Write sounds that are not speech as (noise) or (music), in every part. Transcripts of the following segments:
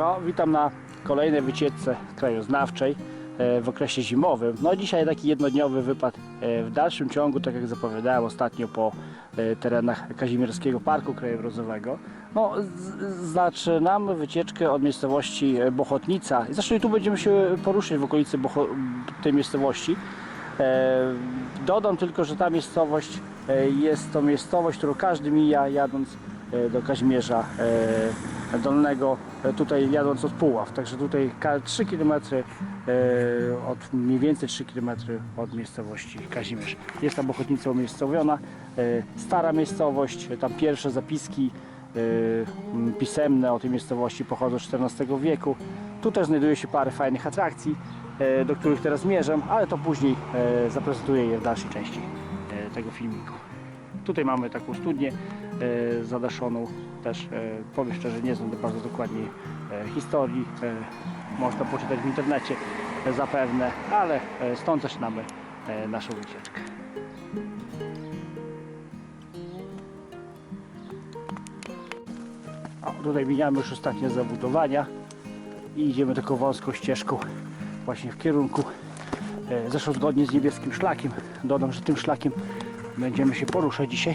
No, witam na kolejnej wycieczce krajoznawczej e, w okresie zimowym. No dzisiaj taki jednodniowy wypad e, w dalszym ciągu, tak jak zapowiadałem ostatnio po e, terenach Kazimierskiego Parku Krajobrazowego. No, zaczynamy wycieczkę od miejscowości Bochotnica. Zresztą tu będziemy się poruszać w okolicy Bocho- tej miejscowości. Dodam tylko, że ta miejscowość jest to miejscowość, którą każdy mija jadąc do Kazimierza Dolnego, e, tutaj jadąc od Puław. Także tutaj ka- 3 km od mniej więcej 3 km od miejscowości Kazimierz. Jest tam ochotnica umiejscowiona, e, stara miejscowość, e, tam pierwsze zapiski e, pisemne o tej miejscowości pochodzą z XIV wieku. Tu też znajduje się parę fajnych atrakcji, e, do których teraz zmierzam, ale to później e, zaprezentuję je w dalszej części e, tego filmiku. Tutaj mamy taką studnię e, zadaszoną, też e, powiem szczerze, nie znam bardzo dokładnie e, historii, e, można poczytać w internecie zapewne, ale stąd zaczynamy naszą wycieczkę. O, tutaj mijamy już ostatnie zabudowania i idziemy taką wąską ścieżką właśnie w kierunku zresztą zgodnie z niebieskim szlakiem dodam, że tym szlakiem będziemy się poruszać dzisiaj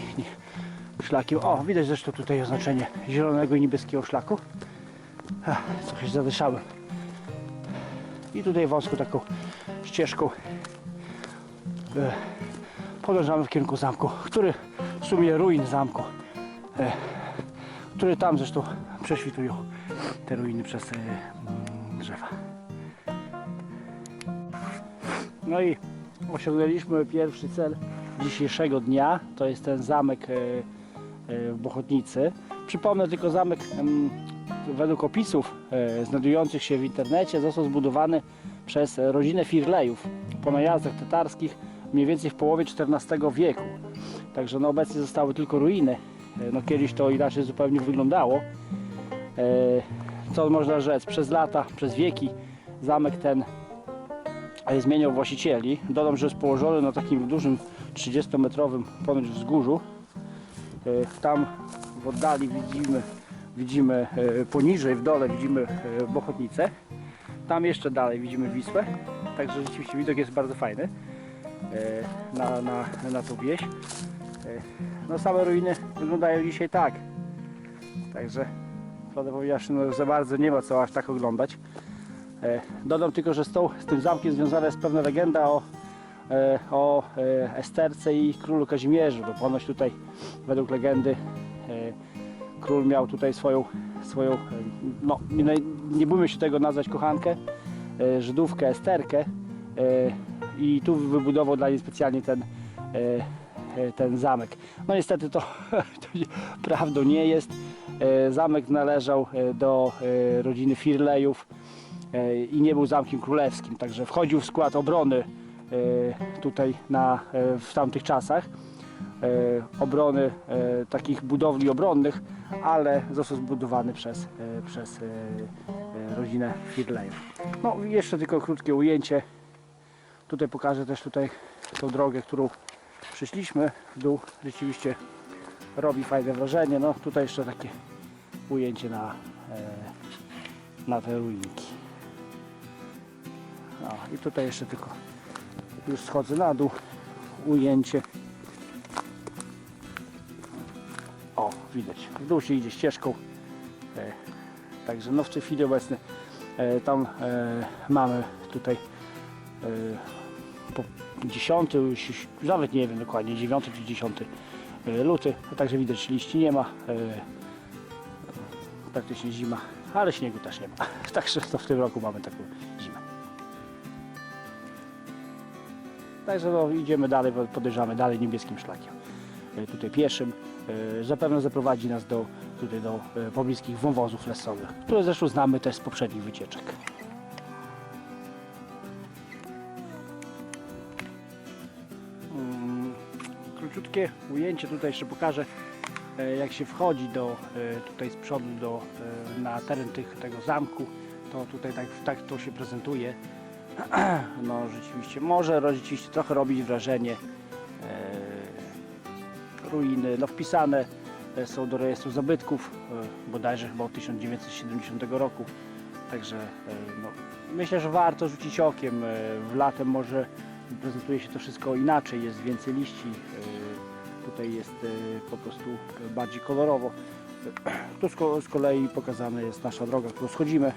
szlakiem, o widać zresztą tutaj oznaczenie zielonego i niebieskiego szlaku. Ach, trochę się zadyszałem i tutaj wąską taką ścieżką e, podążamy w kierunku zamku, który w sumie ruin zamku e, tam zresztą prześwitują te ruiny przez e, mm, drzewa. No i osiągnęliśmy pierwszy cel dzisiejszego dnia, to jest ten zamek e, w Bochotnicy. Przypomnę tylko zamek według opisów e, znajdujących się w internecie został zbudowany przez rodzinę Firlejów po najazdach tatarskich mniej więcej w połowie XIV wieku. Także no obecnie zostały tylko ruiny. E, No kiedyś to inaczej zupełnie wyglądało. E, Co można rzec, przez lata, przez wieki zamek ten e, zmieniał właścicieli. Dodam, że jest położony na takim dużym 30-metrowym ponoć wzgórzu. E, Tam w oddali widzimy, widzimy e, poniżej, w dole widzimy e, Bochotnicę. Tam jeszcze dalej widzimy Wisłę. Także rzeczywiście widok jest bardzo fajny na, na, na tą wieś. No same ruiny wyglądają dzisiaj tak. Także prawdę powiedziawszy, no za bardzo nie ma co aż tak oglądać. Dodam tylko, że z, tą, z tym zamkiem związana jest pewna legenda o, o e, Esterce i królu Kazimierzu. Bo ponoć tutaj według legendy e, król miał tutaj swoją, swoją e, no nie, bójmy się tego nazwać kochankę, e, Żydówkę Esterkę e, i tu wybudował dla niej specjalnie ten, e, e, ten zamek. No niestety to, (laughs) to prawdą nie jest. E, Zamek należał e, do e, rodziny Firlejów e, i nie był zamkiem królewskim, także wchodził w skład obrony e, tutaj na, e, w tamtych czasach. E, Obrony e, takich budowli obronnych, ale został zbudowany przez, e, przez e, e, rodzinę Firlejów. No jeszcze tylko krótkie ujęcie. Tutaj pokażę też tutaj tą drogę, którą przyszliśmy w dół. Rzeczywiście robi fajne wrażenie. No tutaj jeszcze takie ujęcie na, e, na te ruinki. No i tutaj jeszcze tylko już schodzę na dół. Ujęcie. O, widać. W dół się idzie ścieżką. E, także no w tej chwili obecnej e, tam e, mamy tutaj e, po 10, już nawet nie wiem dokładnie, 9 czy 10 e, luty, także widać liści nie ma, e, praktycznie zima, ale śniegu też nie ma, (laughs) także to w tym roku mamy taką zimę. Także no, idziemy dalej, podejrzamy dalej niebieskim szlakiem, e, tutaj pieszym, e, zapewne zaprowadzi nas do, tutaj do e, pobliskich wąwozów lesowych, które zresztą znamy też z poprzednich wycieczek. Mm, króciutkie ujęcie tutaj jeszcze pokażę jak się wchodzi do tutaj z przodu do, na teren tych, tego zamku. To tutaj tak, tak to się prezentuje (clears throat) no rzeczywiście może rzeczywiście trochę robić wrażenie e, ruiny no wpisane e, są do rejestru zabytków, e, bodajże chyba od 1970 roku. Także no, myślę, że warto rzucić okiem. W latem może prezentuje się to wszystko inaczej, jest więcej liści. Tutaj jest po prostu bardziej kolorowo. (clears throat) Tu z kolei pokazana jest nasza droga, którą schodzimy.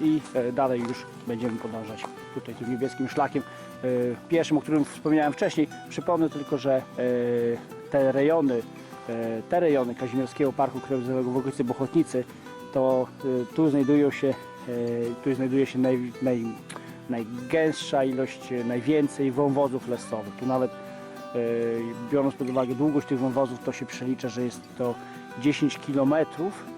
I e, dalej już będziemy podążać tutaj tym niebieskim szlakiem. E, Pierwszym, o którym wspomniałem wcześniej, przypomnę tylko, że e, te rejony, te rejony Kazimierskiego Parku Krajobrazowego w okolicy Bochotnicy, to tu znajdują się, tu znajduje się naj, naj, najgęstsza ilość, najwięcej wąwozów lesowych. Tu nawet biorąc pod uwagę długość tych wąwozów, to się przelicza, że jest to 10 km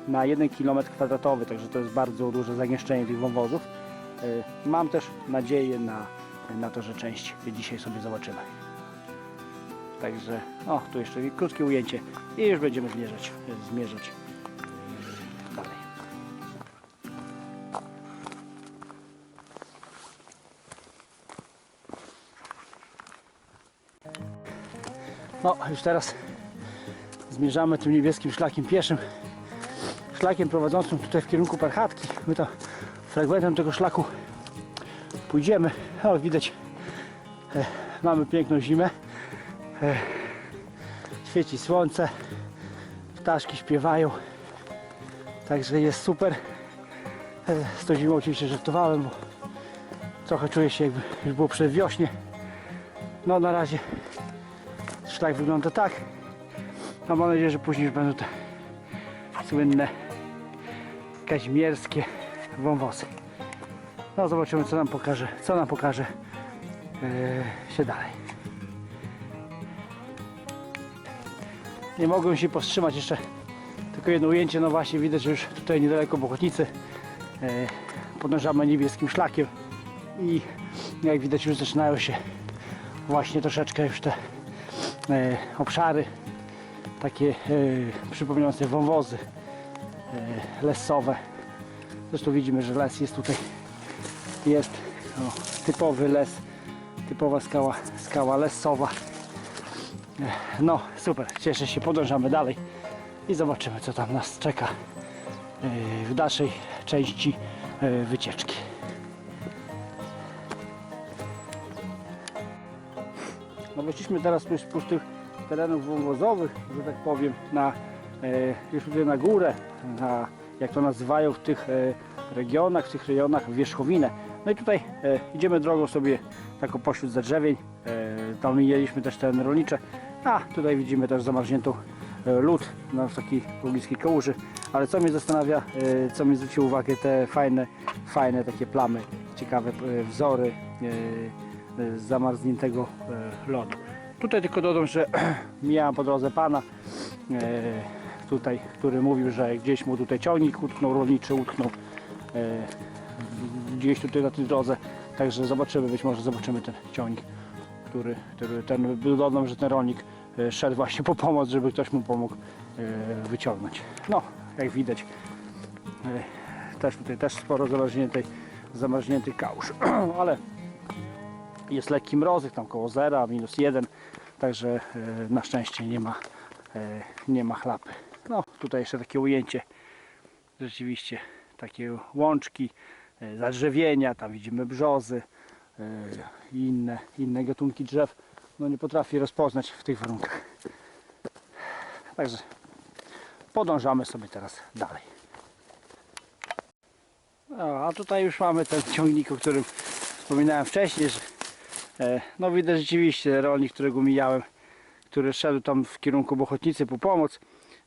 na 1 km kwadratowy, także to jest bardzo duże zagęszczenie tych wąwozów. E, Mam też nadzieję na, na to, że część dzisiaj sobie zobaczymy. Także, o, tu jeszcze krótkie ujęcie i już będziemy zmierzać, zmierzać dalej. No, już teraz zmierzamy tym niebieskim szlakiem pieszym. Szlakiem prowadzącym tutaj w kierunku Parchatki. My tam fragmentem tego szlaku pójdziemy. O, widać, e, mamy piękną zimę. E, świeci słońce, ptaszki śpiewają. Także jest super. E, z tą zimą oczywiście żartowałem, bo trochę czuję się jakby już było przedwiośnie. No na razie szlak wygląda tak. No mam nadzieję, że później już będą te słynne kazimierskie wąwozy. No zobaczymy co nam pokaże, co nam pokaże yy, się dalej. Nie mogłem się powstrzymać jeszcze tylko jedno ujęcie, no właśnie widać, że już tutaj niedaleko Bochotnicy yy, podążamy niebieskim szlakiem i jak widać już zaczynają się właśnie troszeczkę już te e, obszary takie e, przypominające wąwozy e, lesowe. Zresztą widzimy, że les jest tutaj jest o, typowy les, typowa skała, skała lesowa. E, No super, cieszę się, podążamy dalej i zobaczymy co tam nas czeka e, w dalszej części e, wycieczki. No weszliśmy teraz z pustych terenów wąwozowych, że tak powiem, na, e, już tutaj na górę, na, jak to nazywają w tych e, regionach, w tych rejonach, wierzchowinę. No i tutaj e, idziemy drogą sobie taką pośród zadrzewień, tam mieliśmy też teren rolnicze, a tutaj widzimy też zamarzniętą lód na takiej pobliskiej kałuży. Ale co mnie zastanawia, co mi zwróciło uwagę, te fajne, fajne takie plamy, ciekawe wzory zamarzniętego lodu. Tutaj tylko dodam, że (clears throat) mijałem po drodze pana, e, tutaj, który mówił, że gdzieś mu tutaj ciągnik utknął, rolniczy utknął e, gdzieś tutaj na tej drodze. Także zobaczymy, być może zobaczymy ten ciągnik, który, który ten dodam, że ten rolnik e, szedł właśnie po pomoc, żeby ktoś mu pomógł wyciągnąć. No, jak widać, też tutaj też sporo zamarzniętej, zamarzniętych kałuż, (clears throat) ale jest lekki mrozyk, tam koło zera, minus jeden, także e, na szczęście nie ma, e, nie ma chlapy. No, tutaj jeszcze takie ujęcie, rzeczywiście takie łączki, e, zadrzewienia, tam widzimy brzozy i inne, inne gatunki drzew. No nie potrafię rozpoznać w tych warunkach. Także podążamy sobie teraz dalej. No, a tutaj już mamy ten ciągnik, o którym wspominałem wcześniej, że no widać rzeczywiście rolnik, którego mijałem, który szedł tam w kierunku Bochotnicy po pomoc.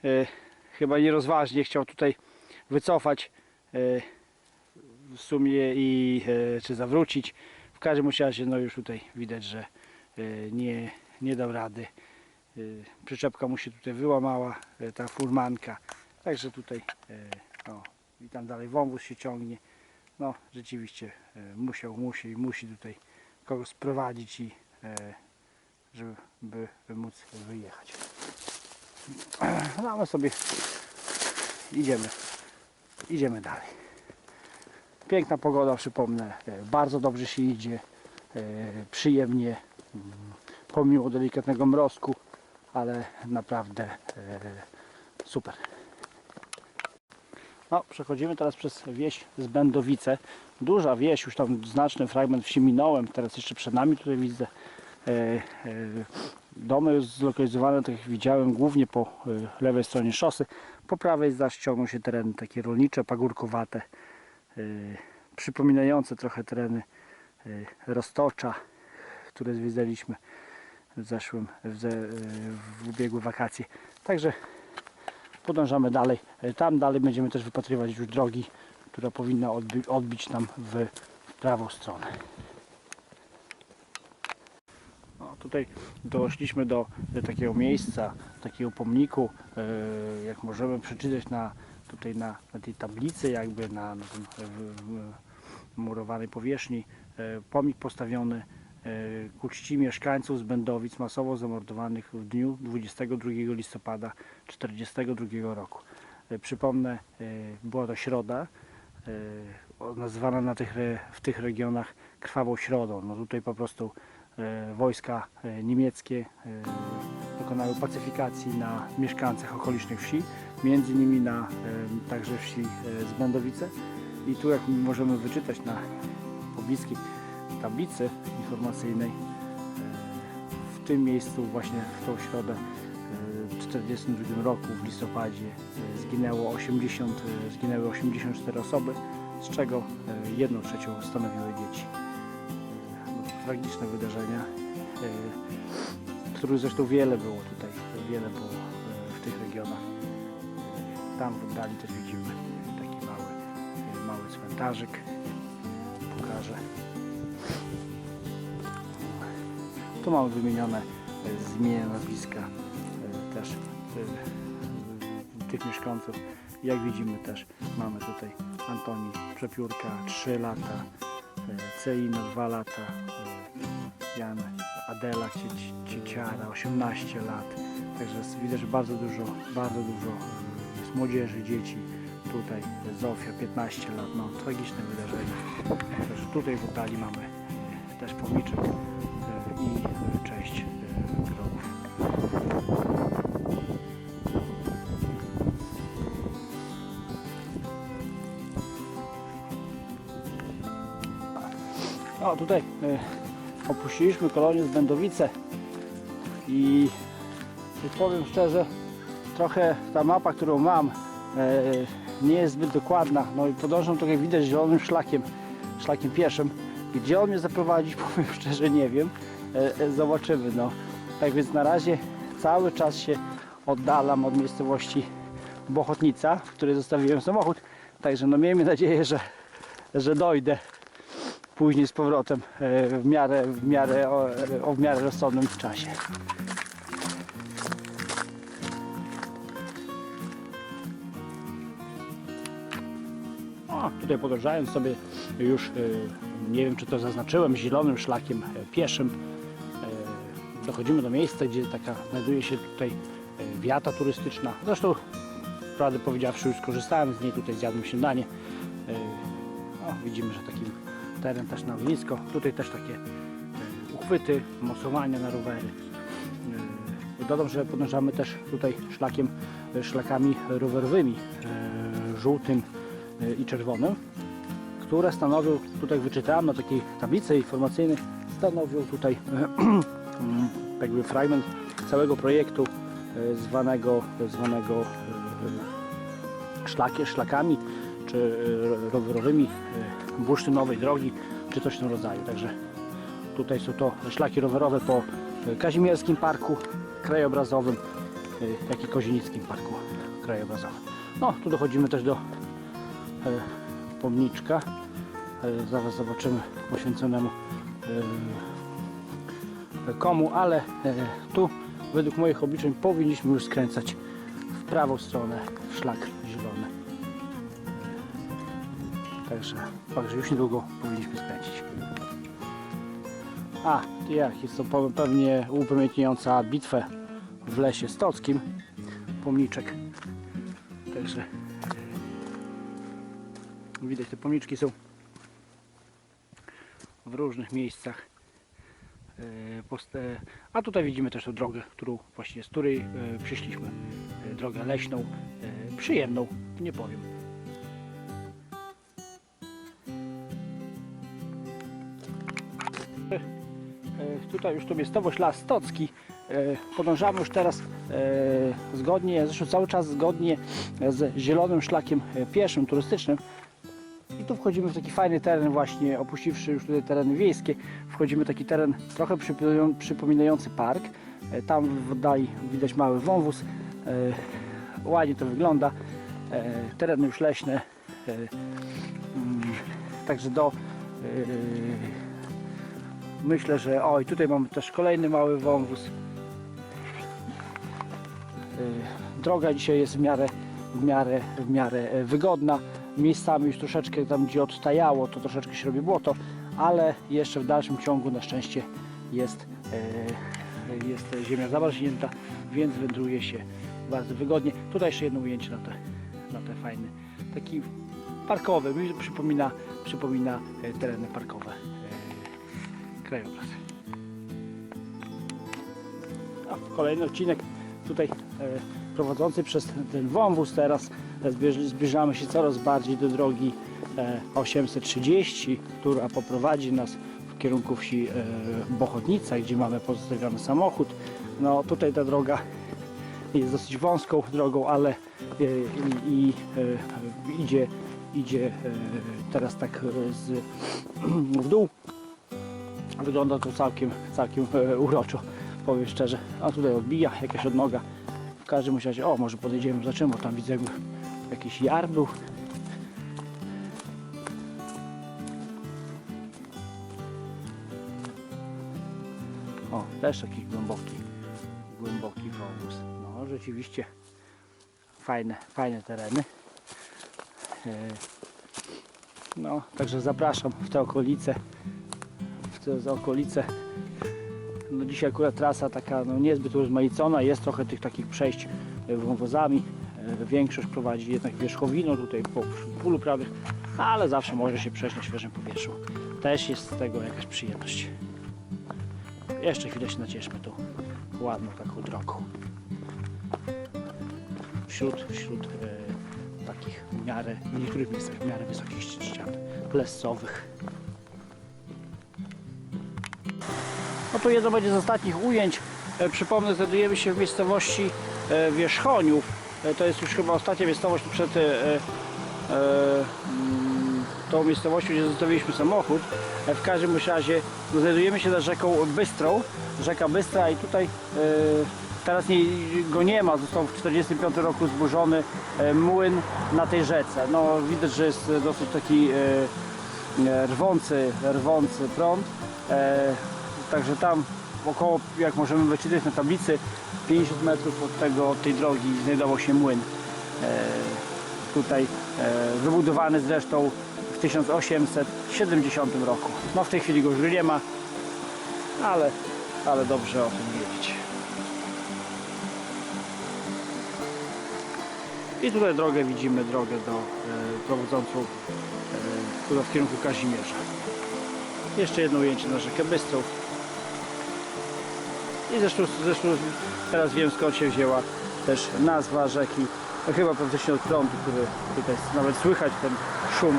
E, chyba nierozważnie chciał tutaj wycofać e, w sumie i e, czy zawrócić. W każdym razie no już tutaj widać, że e, nie, nie dał rady. E, Przyczepka mu się tutaj wyłamała, e, ta furmanka. Także tutaj e, o, i tam dalej wąwóz się ciągnie. No rzeczywiście e, musiał, musi musi tutaj kogoś sprowadzić i e, żeby by, by móc wyjechać. No my sobie idziemy, idziemy dalej. Piękna pogoda, przypomnę, e, bardzo dobrze się idzie, e, przyjemnie, mm, pomimo delikatnego mrozku, ale naprawdę super. No, przechodzimy teraz przez wieś Zbędowice. Duża wieś, już tam znaczny fragment wsi minąłem, teraz jeszcze przed nami tutaj widzę e, e, domy zlokalizowane, tak jak widziałem, głównie po e, lewej stronie szosy. Po prawej zaś ciągną się tereny takie rolnicze, pagórkowate, e, przypominające trochę tereny e, Roztocza, które zwiedzaliśmy w zeszłym, w, w ubiegłe wakacje. Także podążamy dalej. E, Tam dalej będziemy też wypatrywać już drogi, która powinna odbi odbić nam w prawą stronę. No, tutaj doszliśmy do, do takiego miejsca, takiego pomniku, e, jak możemy przeczytać na, tutaj na, na tej tablicy, jakby na, na tym w, w, murowanej powierzchni, e, pomnik postawiony e, ku czci mieszkańców z Będowic masowo zamordowanych w dniu 22 listopada 1942 roku. E, Przypomnę, e, była to środa, e, nazywana na tych, w tych regionach krwawą środą. No tutaj po prostu e, wojska e, niemieckie e, dokonały pacyfikacji na mieszkańcach okolicznych wsi, między innymi na e, także wsi e, z Będowice. I tu jak możemy wyczytać na pobliskiej tablicy informacyjnej, e, w tym miejscu właśnie w tą środę e, w 1942 roku w listopadzie e, zginęło 80, e, zginęły 84 osoby, z czego 1 trzecią stanowiły dzieci. No, Tragiczne wydarzenia, których zresztą wiele było tutaj, wiele było w tych regionach. Tam w oddali też widzimy taki mały, mały cmentarzyk. Pokażę. Tu mamy wymienione e, z imienia, nazwiska e, też e, tych mieszkańców. Jak widzimy też mamy tutaj Antoni Przepiórka 3 lata, Ceino 2 lata, Jan Adela Cie- Cieciara 18 lat. Także widać, że bardzo dużo, bardzo dużo jest młodzieży, dzieci. Tutaj Zofia 15 lat, no tragiczne wydarzenie. Także tutaj w oddali mamy też pomniczek i e, część e, grobów. No tutaj e, opuściliśmy kolonię z Będowice i i powiem szczerze, trochę ta mapa, którą mam e, nie jest zbyt dokładna. No i podążam trochę widać zielonym szlakiem, szlakiem pieszym. Gdzie on mnie zaprowadzi, (laughs) powiem szczerze, nie wiem. E, e, zobaczymy. No. Tak więc na razie cały czas się oddalam od miejscowości Bochotnica, w której zostawiłem samochód. Także no miejmy nadzieję, że, że dojdę później z powrotem e, w miarę, w miarę, o, w miarę rozsądnym czasie. O, tutaj podążając sobie już, nie wiem czy to zaznaczyłem, zielonym szlakiem pieszym, dochodzimy do miejsca, gdzie taka znajduje się tutaj e, wiata turystyczna. Zresztą, prawdę powiedziawszy, już skorzystałem z niej, tutaj zjadłem śniadanie. E, O, widzimy, że taki teren też na ognisko. Tutaj też takie e, uchwyty, mocowania na rowery. Dodam, że podążamy też tutaj szlakiem, szlakami rowerowymi, żółtym i czerwonym, które stanowią, tutaj wyczytałem na takiej tablicy informacyjnej, stanowią tutaj (clears throat) jakby fragment całego projektu e, zwanego, zwanego e, szlakie, szlakami czy e, rowerowymi bursztynowej drogi, czy coś w tym rodzaju. Także tutaj są to szlaki rowerowe po Kazimierskim Parku Krajobrazowym, jak i Kozienickim Parku Krajobrazowym. No, tu dochodzimy też do pomniczka. Zaraz zobaczymy poświęconemu komu, ale e, tu według moich obliczeń powinniśmy już skręcać w prawą stronę w szlak zielony. Także, także już niedługo powinniśmy skręcić. A, jak jest to pe- pewnie upamiętniająca bitwę w lesie stockim pomniczek. Także widać te pomniczki są w różnych miejscach A tutaj widzimy też tę drogę, którą właśnie z której e, przyszliśmy. E, Drogę leśną, e, przyjemną, nie powiem. E, Tutaj już to miejscowość Las Stocki. E, Podążamy już teraz e, zgodnie, zresztą cały czas zgodnie z zielonym szlakiem e, pieszym, turystycznym. Tu wchodzimy w taki fajny teren właśnie, opuściwszy już tutaj tereny wiejskie, wchodzimy w taki teren trochę przypominający- park. E, Tam w oddali widać mały wąwóz. E, Ładnie to wygląda. E, Tereny już leśne. Mm, Także do myślę, że oj, tutaj mamy też kolejny mały wąwóz. Droga dzisiaj jest w miarę, w miarę, w miarę e, wygodna. Miejscami już troszeczkę tam gdzie odstajało, to troszeczkę się robi błoto, ale jeszcze w dalszym ciągu na szczęście jest, e, jest ziemia zamarznięta, więc wędruje się bardzo wygodnie. Tutaj jeszcze jedno ujęcie na te, na te fajny, taki parkowy, mi przypomina, przypomina e, tereny parkowe, krajobraz. A kolejny odcinek tutaj e, prowadzący przez ten wąwóz teraz e, zbliż- zbliżamy się coraz bardziej do drogi e, 830, która poprowadzi nas w kierunku wsi e, Bochotnica, gdzie mamy pozostawiony samochód. No tutaj ta droga jest dosyć wąską drogą, ale e, i, i e, idzie, idzie e, teraz tak e, z, w dół. Wygląda to całkiem, całkiem e, uroczo, powiem szczerze. A tutaj odbija jakaś odnoga. Każdym razie, o może podejdziemy, zobaczymy, bo tam widzę jakiś jar był. O, też taki głęboki, głęboki wąwóz. No, rzeczywiście fajne, fajne tereny. E, No, także zapraszam w te okolice, w te okolice. No dzisiaj akurat trasa taka no, niezbyt urozmaicona, jest trochę tych takich przejść e, wąwozami. E, Większość prowadzi jednak wierzchowiną tutaj po polu prawych, ale zawsze może się przejść na świeżym powietrzu. Też jest z tego jakaś przyjemność. Jeszcze chwilę się nacieszmy tą ładną taką drogą. Wśród, wśród e, takich w miarę, w niektórych miejscach w miarę wysokich ścian lesowych. To jedno będzie z ostatnich ujęć. E, Przypomnę, znajdujemy się w miejscowości e, Wierzchoniów. E, To jest już chyba ostatnia miejscowość przed mm, tą miejscowością, gdzie zostawiliśmy samochód. W każdym razie znajdujemy się nad rzeką Bystrą. Rzeka Bystra i tutaj teraz nie, go nie ma. Został w 1945 roku zburzony młyn na tej rzece. No widać, że jest dosyć taki rwący, rwący prąd. Także tam około, jak możemy wyczytać na tablicy, 50 metrów od, tego, tej drogi znajdował się młyn. E, tutaj e, wybudowany zresztą w 1870 roku. No w tej chwili go już nie ma, ale, ale dobrze o tym wiedzieć. I tutaj drogę widzimy, drogę do, e, prowadzącą e, w kierunku Kazimierza. Jeszcze jedno ujęcie na rzekę Bystrą. I zresztą, zresztą teraz wiem skąd się wzięła też nazwa rzeki. Chyba praktycznie od prądu, który tutaj nawet słychać ten szum,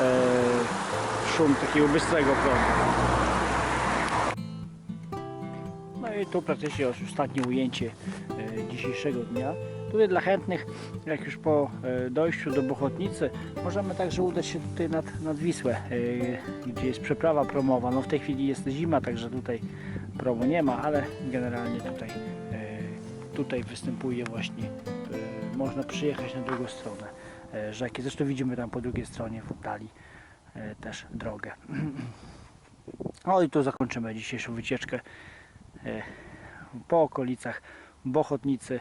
e, szum takiego bystrego prądu. No i tu praktycznie ostatnie ujęcie e, dzisiejszego dnia. Tutaj dla chętnych, jak już po e, dojściu do Bochotnicy, możemy także udać się tutaj nad, nad Wisłę, e, gdzie jest przeprawa promowa. No w tej chwili jest zima, także tutaj promu nie ma, ale generalnie tutaj, e, tutaj występuje właśnie, e, można przyjechać na drugą stronę e, rzeki. Zresztą widzimy tam po drugiej stronie w oddali też drogę. (clears throat) No i tu zakończymy dzisiejszą wycieczkę po okolicach Bochotnicy.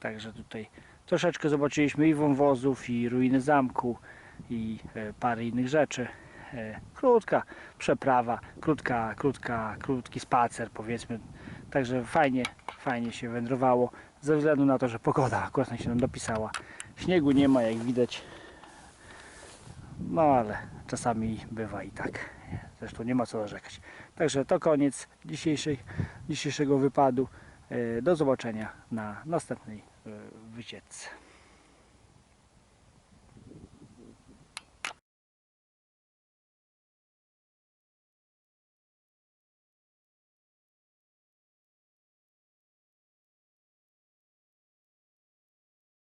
Także tutaj troszeczkę zobaczyliśmy i wąwozów, i ruiny zamku, i parę innych rzeczy. E, Krótka przeprawa, krótka, krótka, krótki spacer powiedzmy. Także fajnie, fajnie się wędrowało ze względu na to, że pogoda akurat się nam dopisała. Śniegu nie ma jak widać. No ale czasami bywa i tak. zresztą nie ma co narzekać. Także to koniec dzisiejszego wypadu. E, Do zobaczenia na następnej e, wycieczce.